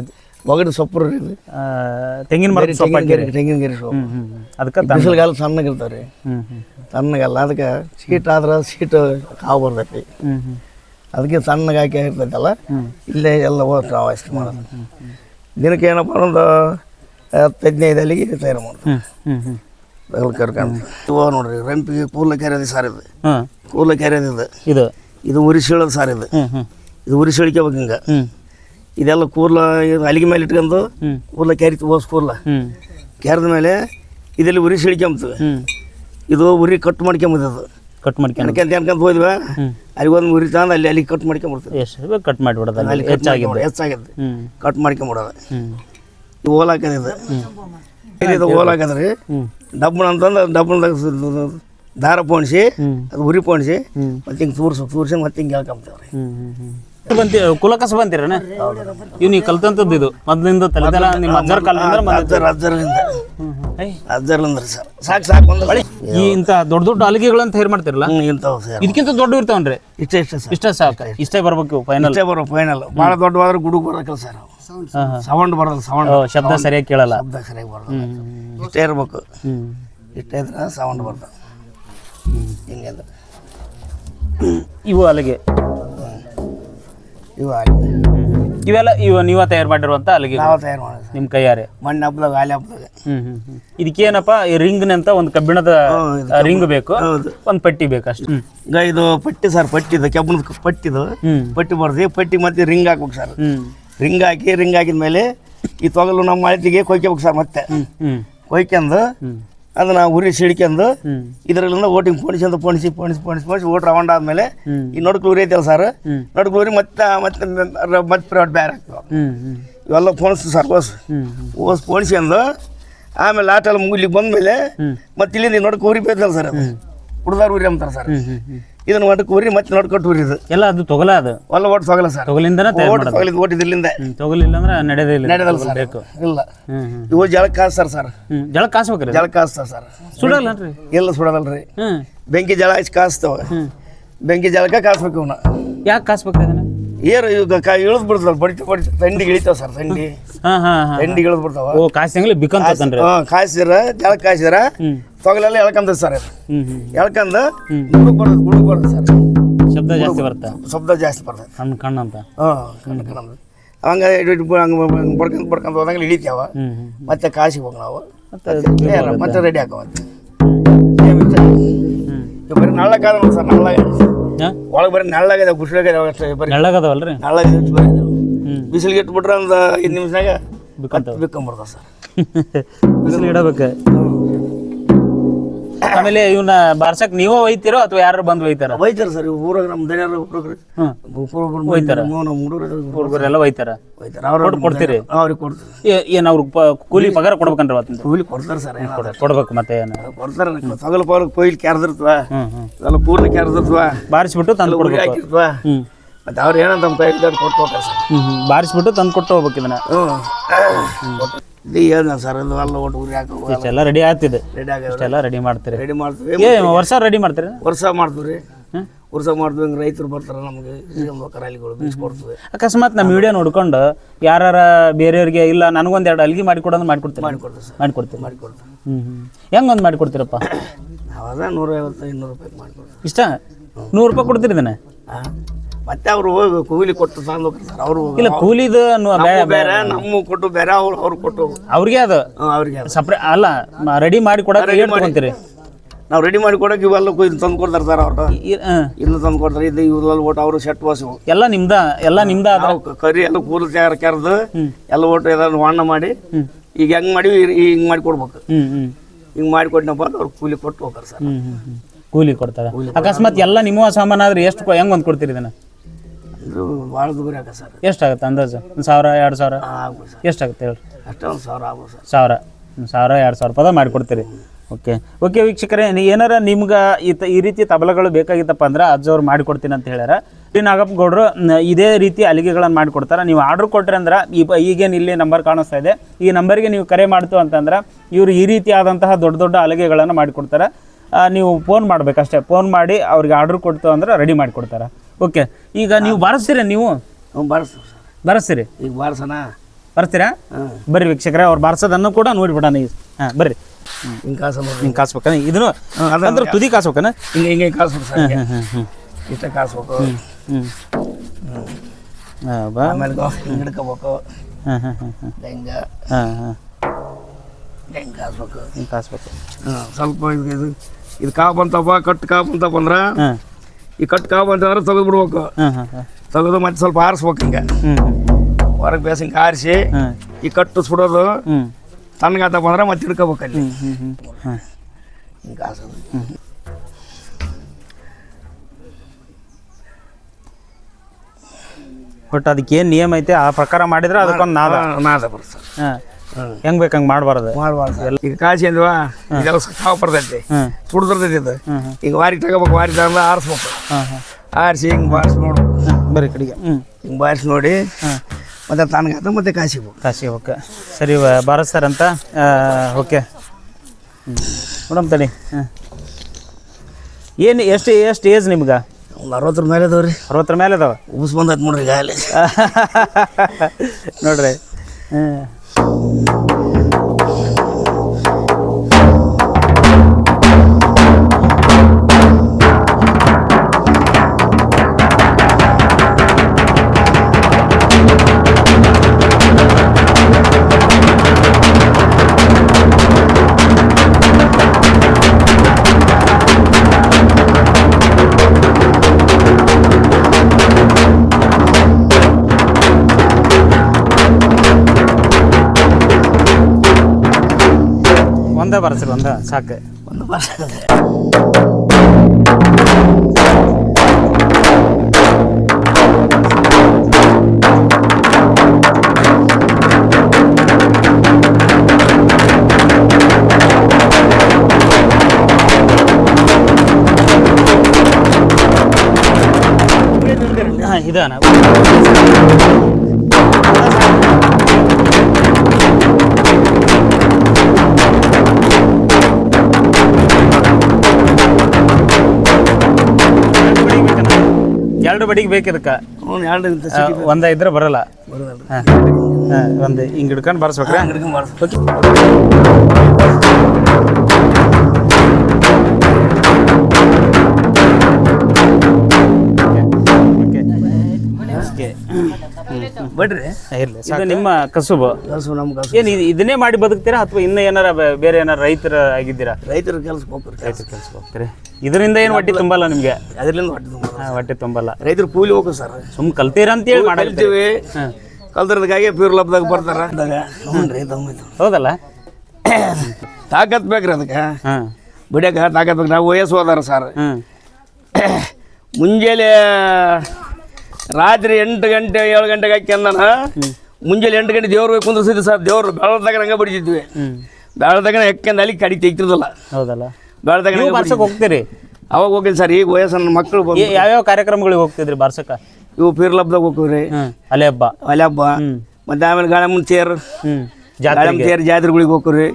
ಒಗಡು ಸೊಪ್ಪು ರೀ ಇದು. ತೆಂಗಿನ ಮರ ಸೊಪ್ಪು ತೆಂಗಿನ ಗಿರಿ ಸೊಪ್ಪು. ಅದಕ್ಕೆ ಬಿಸಿಲುಗಾಲ ಸಣ್ಣಗಿರ್ತಾವೆ ರೀ. ತಣ್ಣಗಲ್ಲ. ಅದಕ್ಕೆ ಸೀಟ್ ಆದ್ರೆ ಸೀಟ್ ಕಾವು ಬರ್ತೈತಿ. ಅದಕ್ಕೆ ಸಣ್ಣಗೆ ಹಾಕಿ ಇರ್ತೈತಲ್ಲ ಇಲ್ಲೇ ಎಲ್ಲ ಹೋಗ್ತಾವ ಅಷ್ಟು ಮಾಡೋದು. ದಿನಕ್ಕೆ ಏನಪ್ಪ ಒಂದು ಹತ್ತು ಹದಿನೈದು ಅಲ್ಲಿಗೆ ತಯಾರು ಕರ್ಕೊಂಡು. ಇವ ನೋಡ್ರಿ ರಂಪಿಗೆ ಕೂಲ ಕೆರೆದು ಸಾರ್ ಇದು. ಕೂದಲ ಕೆರೆದು ಇದು. ಇದು. ಇದು ಉರಿಸೀಳೋದು ಸಾರ್ ಇದು. ಇದು ಉರಿಸೀಳಿಕೆಬೇಕು ಹಿಂಗೆ. ಇದೆಲ್ಲ ಕೂರ್ಲ ಇದು ಅಲ್ಲಿಗೆ ಮೇಲೆ ಇಟ್ಕೊಂಡು ಕೂರ್ಲ ಕೆರಿತು ಓಸ್ ಕೂರ್ಲ ಕೆರೆದ ಮೇಲೆ ಇದರಲ್ಲಿ ಉರಿ ಸಿಳಿಕೊಂಬ್ತೀವಿ ಇದು ಉರಿ ಕಟ್ ಮಾಡ್ಕೊಂಬುದು ಕಟ್ ಮಾಡ್ಕೊಂಡು ಅನ್ಕೊಂತ ಹೋದ್ವಿ? ಅಲ್ಲಿ ಒಂದು ಉರಿ ತಂದು ಅಲ್ಲಿ ಅಲ್ಲಿ ಕಟ್ ಮಾಡ್ಕೊಂಬಿಡ್ತೀವಿ ಎಷ್ಟು ಕಟ್ ಮಾಡಿಬಿಡೋದು ಅಲ್ಲಿ. ಹೆಚ್ಚಾಗಿದೆ ಹೆಚ್ಚಾಗಿದೆ ಕಟ್ ಮಾಡ್ಕೊಂಬಿಡೋದು ಹಾಕೋದಿದೆ ಇದು ಓಲ್ ಹಾಕಿದ್ರಿ ಹ್ಮ್. ಡಬ್ಬಣ ಅಂತಂದು ಡಬ್ಬಣದಾಗ ದಾರ ಪೋಣಿಸಿ ಅದು ಉರಿ ಪೋಣಿಸಿ. ಮತ್ತೆ ಹಿಂಗೆ ತೂರ್ಸು ತೂರ್ಸಿ ಮತ್ತೆ ಹಿಂಗೆ ಹೇಳ್ಕೊಂಬ್ತೀವಿ ಹ್ಮ್ ಹ್ಮ್ ಹ್ಮ್. ಬಂತಿ ಕುಲಕಸ ಬಂತೀರನ? ಇವ್ ನೀವು ಕಲ್ತಂತದ್ದು ಇದು. ಮೊದ್ಲಿಂದ ತಲೆದಲ ನಿಮ್ಮ ಅಜ್ಜರ ಕಾಲದಿಂದ ಅಜ್ಜರ ಅಜ್ಜರ್ ಅಜ್ಜರ್ಲಿಂದ. ಅಜ್ಜರ್ಲಿಂದ ಸರ್. ಸಾಕು ಸಾಕು ಒಂದು ಬಳಿ ಈ ಇಂಥ ದೊಡ್ಡ ದೊಡ್ಡ ಅಲಿಗೆಗಳನ್ನ ಹೇರ್ ಮಾಡ್ತಿರಲ್ಲ? ಇಂಥವು ಸರ್. ಇದಕ್ಕಿಂತ ದೊಡ್ಡ ಇರ್ತಾವನ್ರಿ? ಇಷ್ಟ ಇಷ್ಟ ಸರ್. ಇಷ್ಟ ಸಾಕು. ಇಷ್ಟೇ ಬರ್ಬೇಕು ಫೈನಲ್ ಇಷ್ಟೇ ಬರೋ ಫೈನಲ್ ಭಾಳ ದೊಡ್ಡವಾದ್ರೆ ಗುಡುಗು ಬರಕಲ್ಲ ಸರ್. ಅವು ಸೌಂಡ್ ಬರೋದು ಸೌಂಡ್ ಶಬ್ದ ಸರಿಯಾಗಿ ಕೇಳಲ್ಲ. ಶಬ್ದ ಸರಿಯಾಗಿ ಬರೋದು ಇಷ್ಟೇ ಇರ್ಬೇಕು ಇಷ್ಟೇ ಇದ್ರೆ ಸೌಂಡ್ ಬರ್ತದೆ ಹಿಂಗೆ ಅಂದ್ರೆ. ಇವು ಅಲ್ಲಿಗೆ. ಇವು ಅಲ್ಲಿ ಇವೆಲ್ಲ ಇವ ನೀವ ತಯಾರು ಮಾಡಿರುವಂತ ಅಲ್ಲಿಗೆ. ನಾವು ತಯಾರು ಮಾಡೋದು ನಿಮ್ಮ ಕೈಯಾರೆ. ಮಣ್ಣು ಹಬ್ಬದಾಗ ಆಲೆ ಹಬ್ಬದಾಗ ಹ್ಮ್ ಹ್ಮ್ ಹ್ಮ್. ಇದಕ್ಕೇನಪ್ಪ ಈ ರಿಂಗ್ನಂತ ಒಂದು ಕಬ್ಬಿಣದ ರಿಂಗ್ ಬೇಕು. ಹೌದು. ಒಂದು ಪಟ್ಟಿ ಬೇಕು ಅಷ್ಟೇ. ಇದು ಪಟ್ಟಿ ಸರ್ ಪಟ್ಟಿದು ಕಬ್ಬಿಣದ ಪಟ್ಟಿದು. ಪಟ್ಟಿ ಬರ್ದು ಪಟ್ಟಿ ಮತ್ತೆ ರಿಂಗ್ ಹಾಕ್ಬೇಕು ಸರ್. ಹ್ಮ್. ರಿಂಗ್ ಹಾಕಿ ರಿಂಗ್ ಹಾಕಿದ ಮೇಲೆ ಈ ತೊಗಲು ನಮ್ಮ ಮಾಳಿತಿಗೆ ಕೊಯ್ಕೋಬೇಕು ಸರ್ ಮತ್ತೆ. ಕೊಯ್ಕೊಂಡು ಅದನ್ನ ಉರಿ ಸಿಡ್ಕೊಂಡು ಇದರಲ್ಲಿಂದ ಓಟಿಂಗ್ ಪೋಣಿಸಿ ಪೋಣಿಸಿ ಪೋಣಿಸಿ ಪೋಣಿಸಿ ಪೋಣಿಸಿ ಓಟ್ ರೌಂಡ್ ಆದ್ಮೇಲೆ ಈ ನಡುಕು ಉರಿ ಐತಲ್ಲ ಸರ್. ನಡುಕು ಉರಿ ಮತ್ತೆ ಮತ್ತೆ ಮತ್ತೆ ಪ್ರಿವಾಟ್ ಬೇರೆ ಇವೆಲ್ಲ ಪೋಣಿಸ್ತು ಸರ್ ಓಸ್ ಓಸ್ ಪೋಣಿಸಿ ಓಸ್ ಪೋಣಿಸ್ಕೊಂಡು ಆಮೇಲೆ ಆಟಲ್ಲಿ ಮುಗಿಲಿಕ್ಕೆ ಬಂದಮೇಲೆ ಹ್ಮ್. ಮತ್ತೆ ಇಲ್ಲಿಂದ ನಡುಕು ಉರಿ ಬೇಕಲ್ಲ ಸರ್ ಅದು. ಹುಡ್ದಾರ್ ಉರಿ ಅಂತಾರೆ ಸರ್ ಇದನ್ನ ಒಟ್ಟು ಉರಿ ಮತ್ತೆ ನೋಡ್ಕೊಟ್ಟು ಉರಿದು ಎಲ್ಲ ಅದು ತೊಗಲ ಅದು. ಒಲ್ಲ ಓಟ್ ತೊಗಲ ಸರ್. ತೊಗಲಿಂದನ ತಯಾರು ಓಟ್ ಮಾಡೋದು. ತೊಗಲಿದ್ದು ಓಟ್ ಇದ್ರಲ್ಲಿಂದ ಹ್ಮ್ ತೊಗಲಿಲ್ಲ ಅಂದ್ರೆ ನಡೆದಿಲ್ಲ ಇಲ್ಲ. ನಡೆದಲ್ಲ ಸರ್. ಬೇಕು. ಇಲ್ಲ. ಹ್ಮ್ ಹ್ಮ್ ಇವು ಜಳ ಸರ್. ಹ್ಮ್ ಜಳ ಕಾಸ್ಬೇಕ್ರಿ. ಸರ್ ಕಾಸ್ತಾರ ಸರ್. ಸುಡಲ್ಲನ್ರಿ. ಎಲ್ಲ ಸುಡೋದಲ್ರಿ ಹ್ಮ್. ಬೆಂಕಿ ಜಳ ಹಚ್ಚಿ ಕಾಸ್ತಾವ. ಬೆಂಕಿ ಜಳಕ್ಕೆ ಕಾಸ್ಬೇಕು ಇವನ್ನ ಯಾಕೆ ಕಾಸ್ಬೇಕ್ರಿ ಅದನ್ನ? ಏರು ಇದು ಕಾ ಇಳಿದ್ ಬಿಡ್ತಾವ. ಬಡಿತ ಬಡಿತ ತಂಡಿಗೆ ಇಳಿತಾವ ಸರ್ ತಂಡಿ. ಹಾ ಹಾ ಹಾ ತಂಡಿಗೆ ಇಳಿದ್ ಬಿಡ್ತಾವ. ಓ ಕಾಸಿಂಗ್ಲಿ ಬಿಕ್ಕಂತನ್ರಿ ಹ್ಞೂ ಕಾಸಿದ್ರ ಹ್ಮ್. ತೊಗಲೆಲ್ಲ ಎಳ್ಕಂತ ಸರ್ ಇದು ಎಳ್ಕಂದು ಗುಡುಗ್ ಬರ್ತದೆ ಗುಡುಗ್ ಬರ್ತದೆ ಸರ್ ಶಬ್ದ ಜಾಸ್ತಿ ಬರುತ್ತೆ. ಶಬ್ದ ಜಾಸ್ತಿ ಬರ್ತದೆ. ಕಣ್ಣು ಕಣ್ಣು ಅಂತ. ಹಾಂ ಕಣ್ಣು ಕಣ್ಣು ಹಂಗೆ ಹಂಗೆ ಬಡ್ಕೊಂತ ಬಡ್ಕೊಂತ ಹೋದಂಗೆ ಇಳಿತಾವ ಮತ್ತೆ ಕಾಸಿಗೆ ಹೋಗಿ ನಾವು. ಮತ್ತೆ ರೆಡಿ ಹಾಕೋ ಮತ್ತೆ ಹ್ಮ್. ಈಗ ಬರೀ ನಳ್ಳಕ್ಕಾದ ಸರ್ ನಳ್ಳಾಗ. ಒಳಗೆ ಬರೀ ನಳ್ಳಾಗಿದೆ ಗುಡ್ಸ್ಲಾಗಿದೆ ಅಷ್ಟೇ ಬರೀ. ನೆಳ್ಳಗದವಲ್ರಿ ನಳ್ಳಾಗಿದೆ ಇಷ್ಟು ಬರೀ ಬಿಸಿಲಿಗೆ ಇಟ್ಬಿಟ್ರೆ ಒಂದು ಐದು ನಿಮಿಷನಾಗ ಬಿಕ್ಕಂತವ. ಬಿಕ್ಕೊಂಬರ್ತದೆ ಸರ್. ಬಿಸಿಲು ಇಡಬೇಕು. ಆಮೇಲೆ ಇವನ್ನ ಬಾರ್ಸಕ್ ನೀವೇ ಒಯ್ತೀರೋ ಅಥವಾ ಯಾರು ಬಂದು ಒಯ್ತಾರ? ಒಯ್ತಾರ ಸರ್ ಊರಾಗ ನಮ್ಮ ದನಿಯರ ಒಯ್ತಾರೆ? ಹುಡುಗರು ಹುಡುಗರೆಲ್ಲ ಒಯ್ತಾರ? ಒಯ್ತಾರೆ. ಅವ್ರು ಕೊಡ್ತೀರಿ? ಅವ್ರಿಗೆ ಕೊಡ್ತಾರೆ ಏನ್ ಅವ್ರಿಗೆ ಕೂಲಿ ಪಗಾರ ಕೊಡ್ಬೇಕಂದ್ರೆ ಅವತ್ತಿಂದ ಕೂಲಿ ಕೊಡ್ತಾರೆ ಸರ್ ಕೊಡ್ಬೇಕು ಮತ್ತೆ ಏನು? ಕೊಡ್ತಾರ ಸಗಲ ಪಗಲು ಕೊಯ್ಲಿ ಕ್ಯಾರ್ದಿರ್ತವ ಎಲ್ಲ ಪೂರ್ಣ ಕ್ಯಾರ್ದಿರ್ತವ ಬಾರಿಸ್ಬಿಟ್ಟು ತಂದು ಕೊಡ್ಬೇಕು. ಮತ್ತೆ ಅವ್ರು ಏನಂತ ನಮ್ಮ ಕೈ ಕೊಟ್ಟು ಹೋಗ್ತಾರೆ ಸರ್. ಬಾರಿಸ್ಬಿಟ್ಟು ತಂದು ಕೊಟ್ಟು ಹೋಗ್ಬೇಕು ಇದನ್ನ. ಇದು ಹೇಳ್ದ ಸರ್ ಇದು ಎಲ್ಲ ಒಟ್ಟು ಉರಿ ಹಾಕೋ ಇಷ್ಟೆಲ್ಲ ರೆಡಿ ಆಗ್ತಿದೆ. ರೆಡಿ ಆಗ ಇಷ್ಟೆಲ್ಲ ರೆಡಿ ಮಾಡ್ತೀರಿ. ರೆಡಿ ಮಾಡ್ತೀವಿ. ಏ ವರ್ಷ ರೆಡಿ ಮಾಡ್ತೀರಿ ವರ್ಷ ಮಾಡ್ತೀವಿ ರೀ. ಹ್ಮ್ ವರ್ಷ ಮಾಡ್ತೀವಿ ಹಿಂಗೆ ರೈತರು ಬರ್ತಾರೆ ನಮಗೆ. ಕರಾಲಿಗಳು ಬೀಸ್ಕೊಡ್ತೀವಿ ಅಕಸ್ಮಾತ್ ನಮ್ಮ ವಿಡಿಯೋ ನೋಡ್ಕೊಂಡು ಯಾರ ಬೇರೆಯವ್ರಿಗೆ ಇಲ್ಲ ನನಗೊಂದು ಎರಡು ಅಲ್ಗಿ ಮಾಡಿಕೊಡೋದು ಮಾಡ್ಕೊಡ್ತೀನಿ ಮಾಡಿಕೊಡ್ತೀವಿ ಸರ್. ಮಾಡ್ಕೊಡ್ತೀನಿ ಮಾಡಿಕೊಡ್ತೀವಿ ಹ್ಞೂ ಹ್ಮ್ ಹೆಂಗ್ ಒಂದು ಮಾಡಿಕೊಡ್ತೀರಪ್ಪ ಅವಾಗ ನೂರೈವತ್ತು ಇನ್ನೂರು ರೂಪಾಯಿ ಮಾಡಿಕೊಡ್ತೀವಿ ಇಷ್ಟ? ನೂರು ರೂಪಾಯಿ ಕೊಡ್ತೀರಿ ಇದನ್ನ? ಹಾಂ ಮತ್ತೆ ಅವ್ರು ಹೋಗಿ ಕೂಲಿ ಕೊಟ್ಟು ತಂದು ಸರ್ ಅವರು ಇಲ್ಲ ಕೂಲಿದು ಬೇರೆ ನಮ್ಮ ಕೊಟ್ಟು ಬೇರೆ ಅವ್ರು ಅವ್ರು ಕೊಟ್ಟು ಅವ್ರಿಗೆ ಅದು. ಅವ್ರಿಗೆ ಸಪ್ರೇ ಅಲ್ಲ ರೆಡಿ ಮಾಡಿ ಕೊಡಕ್ಕೆ ತಗೊಂತೀರಿ ನಾವು ರೆಡಿ ಮಾಡಿ ಕೊಡೋಕೆ ಇವೆಲ್ಲ ಕೊಯ್ದು ತಂದು ಕೊಡ್ತಾರೆ ಸರ್ ಅವ್ರು. ಹ್ಮ್. ತಂದು ಕೊಡ್ತಾರೆ ಇದು ಇವ್ರಲ್ಲಿ ಒಟ್ಟು ಅವರು ಸೆಟ್ ವಾಸು ಎಲ್ಲ ನಿಮ್ದ ಎಲ್ಲ ನಿಮ್ದ ಕರಿ ಎಲ್ಲ ಕೂದಲು ತಯಾರು ಕರೆದು ಎಲ್ಲ ಒಟ್ಟು ಎಲ್ಲ ವಾಣ ಮಾಡಿ ಈಗ ಹೆಂಗ್ ಮಾಡಿ ಹಿಂಗ್ ಮಾಡಿ ಕೊಡ್ಬೇಕು. ಹಿಂಗೆ ಮಾಡಿ ಕೊಟ್ಟನಪ್ಪ ಅಂದ್ರೆ ಅವ್ರು ಕೂಲಿ ಕೊಟ್ಟು ಹೋಗ್ತಾರೆ ಸರ್. ಕೂಲಿ ಕೊಡ್ತಾರೆ. ಅಕಸ್ಮಾತ್ ಎಲ್ಲ ನಿಮ್ಮ ಸಾಮಾನು ಆದ್ರೆ ಎಷ್ಟು ಹೆಂಗ್ ಒಂದು ಕೊಡ್ತೀರಿ ಇದನ್ನ? ಇದು ಭಾಳ ಆಗ ಸರ್. ಎಷ್ಟಾಗುತ್ತೆ ಅಂದಾಜು? ಒಂದು ಸಾವಿರ ಎರಡು ಸಾವಿರ? ಆಗ್ಬೋದು ಸರ್. ಎಷ್ಟಾಗುತ್ತೆ ಹೇಳಿ ಅಷ್ಟೇ ಒಂದು ಸಾವಿರ ಆಗ್ಬೋದು ಸರ್. ಸಾವಿರ. ಒಂದು ಸಾವಿರ ಎರಡು ಸಾವಿರ ರೂಪಾಯಿ ಮಾಡಿಕೊಡ್ತೀರಿ ಓಕೆ. ಓಕೆ ವೀಕ್ಷಕರೇ ನೀ ಏನಾರ ನಿಮ್ಗೆ ಈ ತ ಈ ರೀತಿ ತಬಲಗಳು ಬೇಕಾಗಿತ್ತಪ್ಪ ಅಂದ್ರೆ ಅಜ್ಜವ್ರು ಮಾಡಿಕೊಡ್ತೀನಿ ಅಂತ ಹೇಳ್ಯಾರ. ಶ್ರೀ ನಾಗಪ್ಪ ಗೌಡ್ರು ಇದೇ ರೀತಿ ಅಲಿಗೆಗಳನ್ನು ಮಾಡಿಕೊಡ್ತಾರೆ ನೀವು ಆರ್ಡ್ರ್ ಕೊಟ್ರಿ ಅಂದ್ರೆ ಈ ಈಗೇನು ಇಲ್ಲಿ ನಂಬರ್ ಕಾಣಿಸ್ತಾ ಇದೆ. ಈ ನಂಬರ್ಗೆ ನೀವು ಕರೆ ಮಾಡ್ತು ಅಂತಂದ್ರೆ ಇವರು ಈ ರೀತಿಯಾದಂತಹ ದೊಡ್ಡ ದೊಡ್ಡ ಅಲಿಗೆಗಳನ್ನು ಮಾಡಿಕೊಡ್ತಾರೆ ಆ, ನೀವು ಫೋನ್ ಮಾಡ್ಬೇಕಷ್ಟೇ. ಫೋನ್ ಮಾಡಿ ಅವ್ರಿಗೆ ಆರ್ಡ್ರ್ ಕೊಡ್ತು ಅಂದ್ರೆ ರೆಡಿ ಮಾಡಿಕೊಡ್ತಾರೆ ಓಕೆ ಈಗ ನೀವು ಬಾರಿಸ್ತೀರ ನೀವು? ಬಾರಿಸ್ತೀರಿ? ಈಗ ಬಾರಿಸೋಣ? ಬರ್ತೀರಾ ಹಾಂ. ಬರ್ರಿ ವೀಕ್ಷಕರ ಅವ್ರು ಬಾರಿಸೋದನ್ನು ಕೂಡ ನೋಡಿಬಿಡೋಣ ಈಗ. ಹಾಂ ಬರ್ರಿ. ಹಿಂಗೆ ಕಾಸು ಹಿಂಗೆ ಕಾಸ್ಬೇಕನ? ಇದನ್ನು ಅದಂದ್ರೆ ಅಂದ್ರೆ ತುದಿ ಕಾಸ್ಬೇಕನ? ಹಿಂಗೆ ಹಿಂಗೆ ಕಾಸು ಸರ್ ಹ್ಞೂ ಹ್ಞೂ ಹ್ಞೂ ಇಷ್ಟೇ ಕಾಸ್ಬೇಕು. ಹ್ಞೂ ಹಾಂ ಆಮೇಲೆ ಹಿಂಗೆ ಹಿಡ್ಕೋಬೇಕು. ಹಾಂ ಹಾಂ ಹಾಂ ಹಾಂ ಹೆಂಗೆ ಹಾಂ ಹಾಂ. ಹೆಂಗೆ ಕಾಸ್ಬೇಕು. ಹಿಂಗೆ ಕಾಸ್ಬೇಕು. ಹಾಂ ಸ್ವಲ್ಪ ಇದು ಇದು ಇದು ಕಾವು ಬಂತಪ್ಪ ಕಟ್ಟು ಕಾವು ಬಂತಪ್ಪ ಅಂದ್ರೆ ಹಾಂ. ಈ ಕಟ್ ಕಾವು ತೆಗೆದು ಬಿಡ್ಬೇಕು. ತಗದು ಮತ್ತೆ ಸ್ವಲ್ಪ ಆರಿಸ್ಬೇಕು ಹಿಂಗೆ. ಹೊರಗೆ ಬೇಸ್ ಹಿಂಗೆ ಆರಿಸಿ ಈ ಕಟ್ಟು ಸುಡೋದು ತಣ್ಣಗಾತ ಬಂದ್ರೆ ಮತ್ತೆ ಹಿಡ್ಕೋಬೇಕು ಅಲ್ಲಿ. ಹಿಂಗೆ ಕಾಸೋದು ಒಟ್ಟು ಅದಕ್ಕೆ ಏನು ನಿಯಮ ಐತೆ? ಆ ಪ್ರಕಾರ ಮಾಡಿದ್ರೆ ಅದಕ್ಕೊಂದು ನಾದ. ನಾದ ಬರ್ತದೆ ಹಾಂ. ಹೆಂಗೆ ಬೇಕಂಗ್ ಹಂಗೆ ಮಾಡಬಾರ್ದು. ಮಾಡ್ಬಾರ್ದು. ಈಗ ಕಾಸಿ ಅಂದ್ವಾ? ಇದೆಲ್ಲ ಸಾವು ಬರ್ತೈತಿ ತುಡ್ದಿರ್ತೈತಿ ಸುಡ್ದಿರ್ತೈತಿ ಇದು. ಹ್ಞೂ ಹ್ಞೂ ಈಗ ವಾರಿ ತಗೋಬೇಕು ವಾರಿ ತಗೊಂಡು ಆರಿಸ್ಬೇಕು ಆರಿಸಿ ಹಿಂಗೆ ಬಾರಿಸಿ ನೋಡು. ಬರೀ ಕಡೆಗೆ. ಹಿಂಗ್ ಹಿಂಗೆ ಬಾರಿಸಿ ನೋಡಿ. ಮತ್ತೆ ತಣ್ಣಗಾತ ಮತ್ತೆ ಕಾಸಿಬೇಕು ಕಾಶಿ ಓಕೆ ಸರಿ ಬಾರಿಸ್ತಾರಂತ ಓಕೆ. ಮೇಡಮ್ ತಡಿ. ಹಾಂ. ಏನು ಎಷ್ಟು ಎಷ್ಟು ಏಜ್ ನಿಮ್ಗೆ? ಒಂದು ಅರವತ್ತರ ಮೇಲೆ ಅದಾವ ರೀ ಅರವತ್ತರ ಮೇಲೆ ಅದಾವ? ಉಬ್ಸ್ ಬಂದೈತೆ ನೋಡ್ರಿ ಗಾಲಿ ನೋಡ್ರಿ. Thank you. ಒಂದೇ ಬರ್ಸ್ರಿ ಒಂದ ಸಾಕು ಒಂದು ವರ್ಷ ಹಾಂ ಎರಡು ಬಡಿಗೆ ಬೇಕಿದಕ್ಕೆ ಹ್ಞೂ ಎರಡು ಇಂಥ ಒಂದ ಇದ್ರೆ ಬರಲ್ಲ. ಬರೋದಲ್ಲ ಹಾಂ. ಹಾಂ ಒಂದು. ಹಿಂಗೆ ಹಿಡ್ಕೊಂಡು ಬರ್ಸ್ಬೇಕ್ರಾ? ಹಿಡ್ಕೊಂಡ್ ಓಕೆ ಬಡ್ರಿ. ಇರಲಿ ಇದು ನಿಮ್ಮ ಕಸುಬು. ಕೆಲಸ ನಮ್ಮ ಕಸು ಏನು ಇದನ್ನೇ ಮಾಡಿ ಬದುಕ್ತೀರಾ ಅಥವಾ ಇನ್ನೂ ಏನಾರ ಬೆ- ಬೇರೆ ಏನಾರ ರೈತರ ಆಗಿದ್ದೀರಾ? ರೈತರ ಕೆಲ್ಸಕ್ಕೆ ಹೋಗ್ತಾರೆ ರೈತರ ಕೆಲ್ಸಕ್ಕೆ ಹೋಗ್ತೀರಿ. ಇದರಿಂದ ಏನು ಹೊಟ್ಟೆ ತುಂಬಲ್ಲ ನಿಮಗೆ? ಅದರಿಂದ ಹೊಟ್ಟೆ ಹೊಟ್ಟೆ ತುಂಬಲ್ಲ. ರೈತರು ಕೂಲಿ ಹೋಗೋ ಸರ್. ಸುಮ್ ಕಲ್ತೀರ ಅಂತೇಳಿ ಮಾಡಲ್ತೀವಿ ಕಲ್ತೀವಿ. ಕಲ್ತಿರೋದಕ್ಕಾಗಿ ಪ್ಯೂರ್ ಲಬ್ದಾಗ ಬರ್ತಾರ. ಅಂದಾಗ ಹ್ಞೂ ರೀ ತಮ್ಮ ಹೌದಲ್ಲ? ತಾಕತ್ ಬೇಕ್ರಿ ಅದಕ್ಕೆ. ಹಾಂ. ಬಿಡಕ್ಕೆ ತಾಕತ್ ಬೇಕು. ನಾವು ವಯಸ್ಸು ಹೋದಾರ ಸರ್. ಹ್ಞೂ ಮುಂಜಾನೆ ರಾತ್ರಿ ಎಂಟು ಗಂಟೆ ಏಳು ಗಂಟೆಗೆ ಹಾಕಿ ಅಂದನ. ಮುಂಜಾನೆ ಎಂಟು ಗಂಟೆ ದೇವ್ರ ಹೋಗಿ ಕುಂದಿರ್ಸಿದ್ವಿ ಸರ್ ದೇವ್ರು ಬೆಳದಾಗ ಹಂಗೆ ಬಿಡಿಸಿದ್ವಿ ಬೆಳದಾಗ ಯಾಕೆಂದ್ರೆ ಅಲ್ಲಿ ಕಡಿ ತೆಗ್ತಿರ್ದಲ್ಲ ಹೌದಲ್ಲ? ಬೆಳದಾಗ ಬಾರ್ಸಕ್ಕೆ ಹೋಗ್ತೀರಿ? ಅವಾಗ ಹೋಗಿಲ್ಲ ಸರ್ ಈಗ ವಯಸ್ಸನ್ನ ಮಕ್ಕಳು ಯಾವ್ಯಾವ ಕಾರ್ಯಕ್ರಮಗಳಿಗೆ ಹೋಗ್ತಿದ್ರಿ ಬಾರ್ಸಕ್ಕ? ಇವು ಪೀರ್ ಹೋಗ್ತೀವ್ರಿ. ಅಲೆ ಹಬ್ಬ. ಅಲೆ ಹಬ್ಬ. ಮತ್ತೆ ಆಮೇಲೆ ಗಾಳಮ್ಮನ ಹ್ಮ್. ಗಾಳಮ್ಮ ಚೇರ್ ಜಾತ್ರೆಗಳಿಗೆ ಹೋಗ್ರಿ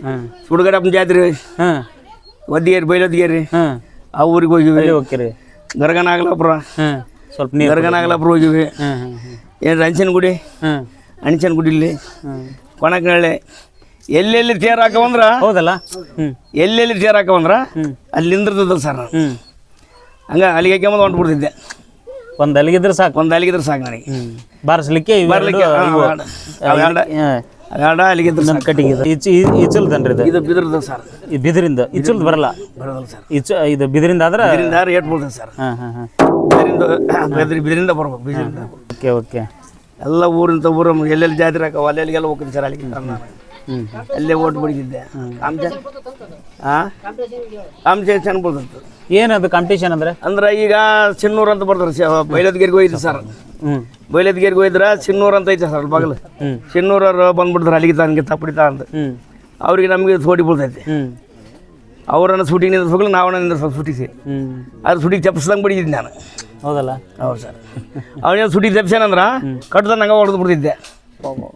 ಸುಡುಗಡಪ್ಪನ ಜಾತ್ರೆ. ಹ್ಮ್. ಒದ್ದಿಗೇರಿ ಬೈಲೊದ್ಗೇರಿ ಹ್ಮ್. ಆ ಊರಿಗೆ ಹೋಗಿ ಹೋಗ್ತೀರಿ? ಗರಗನಾಗಲಾಪುರ. ಹ್ಮ್. ಸ್ವಲ್ಪ ನೀರು ಗರಗನಾಗಲಾಪುರ ಹೋಗಿವಿ ಏನು ರಂಚನಗುಡಿ ಗುಡಿ ಗುಡಿಲಿ ಹ್ಮ್. ಕೊಣಕನಹಳ್ಳಿ. ಎಲ್ಲೆಲ್ಲಿ ತೇರ್ ಹಾಕವಂದ್ರ? ಹೌದಲ್ಲ? ಎಲ್ಲೆಲ್ಲಿ ತೇರ್ ಹಾಕವಂದ್ರ? ಅಲ್ಲಿ ನಿಂದಿರ್ತದಲ್ಲ ಸರ್ ನಾನು. ಹಂಗೆ ಅಲ್ಲಿಗೆ ಹಾಕ್ಯಂಬಂದು ಹೊಂಟ್ಬಿಡ್ತಿದ್ದೆ ಒಂದು ಅಲ್ಲಿಗಿದ್ರೆ ಸಾಕು. ಒಂದು ಅಲ್ಲಿಗಿದ್ರೆ ಸಾಕು ನನಗೆ. ಬಾರಿಸ್ಲಿಕ್ಕೆ ಬರ್ಲಿಕ್ಕೆ. ಅವೆರಡ. ಅಲ್ಲಿಗಿದ್ರೆ ಸಾಕು. ಕಟ್ಟಿಗೆ ಇದು. ಇಚ್ ಇಚಲ್ದನ್ರಿ ಇದು? ಇದು ಬಿದ್ರದ ಸರ್. ಈ ಬಿದಿರಿಂದ? ಇಚಲ್ದು ಬರಲ್ಲ? ಬರೋದಲ್ಲ ಸರ್. ಇಚ ಇದು ಬಿದಿರಿಂದ ಆದ್ರೆ ರೇಟ್ ಬೀಳ್ತದೆ ಸರ್. ಹಾಂ ಹಾಂ ಹಾಂ. ಬಿದಿರಿಂದ ಬರ್ಬೇಕು ಬೀಜದಿಂದ. Okay okay. ಎಲ್ಲ ಊರಿಂದ ಊರ ಎಲ್ಲೆಲ್ಲಿ ಜಾತ್ರೆ ಹಾಕವ ಅಲ್ಲೆಲ್ಲಿಗೆಲ್ಲ ಹೋಗ್ತೀನಿ ಸರ್ ಅಲ್ಲಿಗೆ ನಾನು ಅಲ್ಲೇ ಓಟ್ ಬಿಡಿದ್ದೆ ಕಾಂಪಿಟೇಷನ್ ಹಾಂ ಕಾಮ್ಚ ಚೆನ್ನ ಬರ್ತದೆ ಏನದು ಕಾಂಪಿಟೇಷನ್ ಅಂದ್ರೆ? ಅಂದ್ರೆ ಈಗ ಚಿನ್ನೂರು ಅಂತ ಬರ್ತಾರೆ ಬೈಲದ್ಗೇರಿಗೆ ಹೋಯ್ತು ಸರ್. ಬೈಲದ್ಗೇರಿಗೆ ಹೋಯ್ದ್ರ ಚಿನ್ನೂರು ಅಂತ ಐತೆ ಸರ್ ಬಾಗಿಲು. ಚಿನ್ನೂರ್ ಚಿನ್ನೂರವ್ರು ಬಂದ್ಬಿಡ್ತಾರೆ ಅಲ್ಲಿಗೆ ತನಗೆ ತಪ್ಪಿಡಿತಾ ಅಂತ. ಅವ್ರಿಗೆ ನಮಗೆ ಸೋಟಿ ಬೀಳ್ತೈತೆ. ಅವರನ್ನ ಸುಟಿಗೆ ನಿಂದಿಸ್ಬೇಕು ನಾವನ್ನ ನಿಂದಿಸ್ಬೇಕು ಸುಟಿಸಿ. ಅದು ಸುಟಿಗೆ ಚಪ್ಪಿಸ್ದಂಗೆ ಬಿಡಿದ್ದೀನಿ ನಾನು. ಹೌದಲ್ಲ? ಹೌದು ಸರ್. ಅವನೇನು ಸುಟಿ ತಪ್ಪಿಸ್ಯಾನಂದ್ರೆ ಕಟ್ಟದ ನಂಗೆ ಹೊಡೆದು ಬಿಡ್ತಿದ್ದೆ.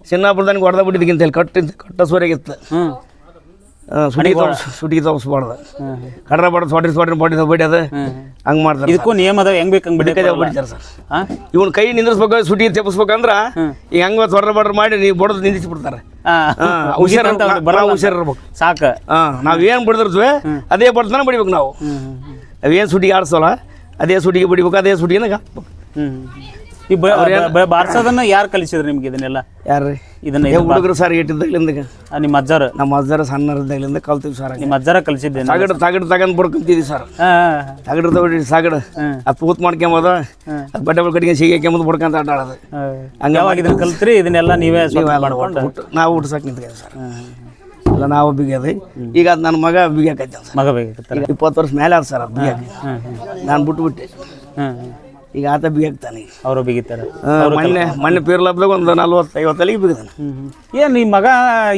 ಚಿನ್ನಾಪುರದನಿಗೆ ಹೊಡೆದ ಬಿಟ್ಟಿದ್ದಕ್ಕಿಂತ ಹೇಳಿ ಕಟ್ಟಿ ಕಟ್ಟ ಸೂರ್ಯಾಗಿತ್ತು ಹ್ಞೂ ಸುಟಿ ತಪ್ಪಿಸ್ ಸುಟಿಗೆ ತಪ್ಪಿಸ್ಬಾರ್ದು ಹ್ಞೂ ಕಡ್ರ ಬಡ ಸೊಟ್ಟಿ ಸೊಟ್ಟಿ ಬಾಡಿ ಬಡಿ ಅದು. ಹಂಗೆ ಮಾಡ್ತಾರೆ ಇದಕ್ಕೂ ನಿಯಮ ಅದಾವ ಹೆಂಗ್ ಬೇಕು ಹಂಗೆ ಬಿಡ್ತಾರೆ ಸರ್. ಇವನ್ ಕೈ ನಿಂದ್ರಿಸ್ಬೇಕು ಸುಟಿ ತೆಪ್ಪಿಸ್ಬೇಕಂದ್ರ ಈಗ ಹಂಗೆ ಸೊಡ್ರ ಬಡ್ರ ಮಾಡಿ ನೀವು ಬಡದು ನಿಂದಿಸಿ ಬಿಡ್ತಾರೆ ಹಾಂ ಹುಷಾರ ಬರಲ್ಲ ಹುಷಾರ್ ಇರ್ಬೇಕು. ಸಾಕು. ಹಾಂ ನಾವು ಏನು ಬಿಡಿದಿರ್ತೀವಿ ಅದೇ ಬಡ್ತಾನೆ ಬಡಿಬೇಕು ನಾವು. ನಾವೇನು ಸುಟಿಗೆ ಆಡಿಸೋಲ್ಲ? ಅದೇ ಸುಟಿಗೆ ಬಿಡಿಬೇಕು ಅದೇ ಸುಟಿಗೆ ಹಾಕ್ಬೇಕು ಈ ಬಾರ್ಸೋದನ್ನ ಯಾರು ಕಲಿಸಿದ್ರು ನಿಮ್ಗೆ ಇದನ್ನೆಲ್ಲ? ಯಾರು ಇದನ್ನ ಏ ಹುಡುಗರು ಸರ್ ಇಟ್ಟಿದ್ದಾಗಲಿಂದ ನಿಮ್ಮ ಅಜ್ಜಾರ? ನಮ್ಮ ಅಜ್ಜರ ಸಣ್ಣರಿದ್ದಾಗಲಿಂದ ಕಲ್ತೀವಿ ಸರ್ ನಿಮ್ಮ ಅಜ್ಜಾರ ಕಲಿಸಿದ್ದೆ ತಗಡು ತಗಡು ತಗೊಂಡ್ ಬಡ್ಕೊಂತೀವಿ ಸರ್. ತಗಡು ತಗೊಳ್ಳಿ ಸಾಗಡು. ಅದು ಪೂತ್ ಮಾಡ್ಕೊಂಬೋದು ಅದು ಬಟ್ಟೆ ಬಟ್ಟೆ ಕಟ್ಟಿಗೆ ಸಿಗಿ ಹಾಕ್ಯಂಬದು ಬಡ್ಕೊಂತ ಆಟ ಆಡೋದು ಹಂಗಾಗಿ ಇದನ್ನ ಕಲ್ತ್ರಿ? ಇದನ್ನೆಲ್ಲ ನೀವೇ ಮಾಡ್ಕೊಂಡು? ಊಟ ನಾವು ಊಟಸಕ್ಕೆ ನಿಂತ್ಕೊಂಡು ಸರ್. ಎಲ್ಲ ನಾವು ಬಿಗಿಯೋದು ಈಗ ಅದು ನನ್ನ ಮಗ ಬಿಗಿಯಾಕೈತೆ ಮಗ ಬೇಕಾಗ್ತಾರೆ ಇಪ್ಪತ್ತು ವರ್ಷ ಮೇಲೆ ಆದ ಸರ್ ಅದು ಬಿಗಿಯಾಕ. ನಾನು ಬಿಟ್ಬಿಟ್ಟೆ. ಈಗ ಆತ ಬಿಗಿಯಾಕ್ತಾನೆ ಈಗ. ಅವರು ಬಿಗಿತಾರೆ. ಅವ್ರು ಮೊನ್ನೆ ಮೊನ್ನೆ ಪೀರ್ಲಬ್ದಾಗ ಒಂದು ನಲ್ವತ್ತು ಐವತ್ತಲ್ಲಿಗೆ ಬಿಗಿದಾನೆ ಏನು ನಿಮ್ಮ ಮಗ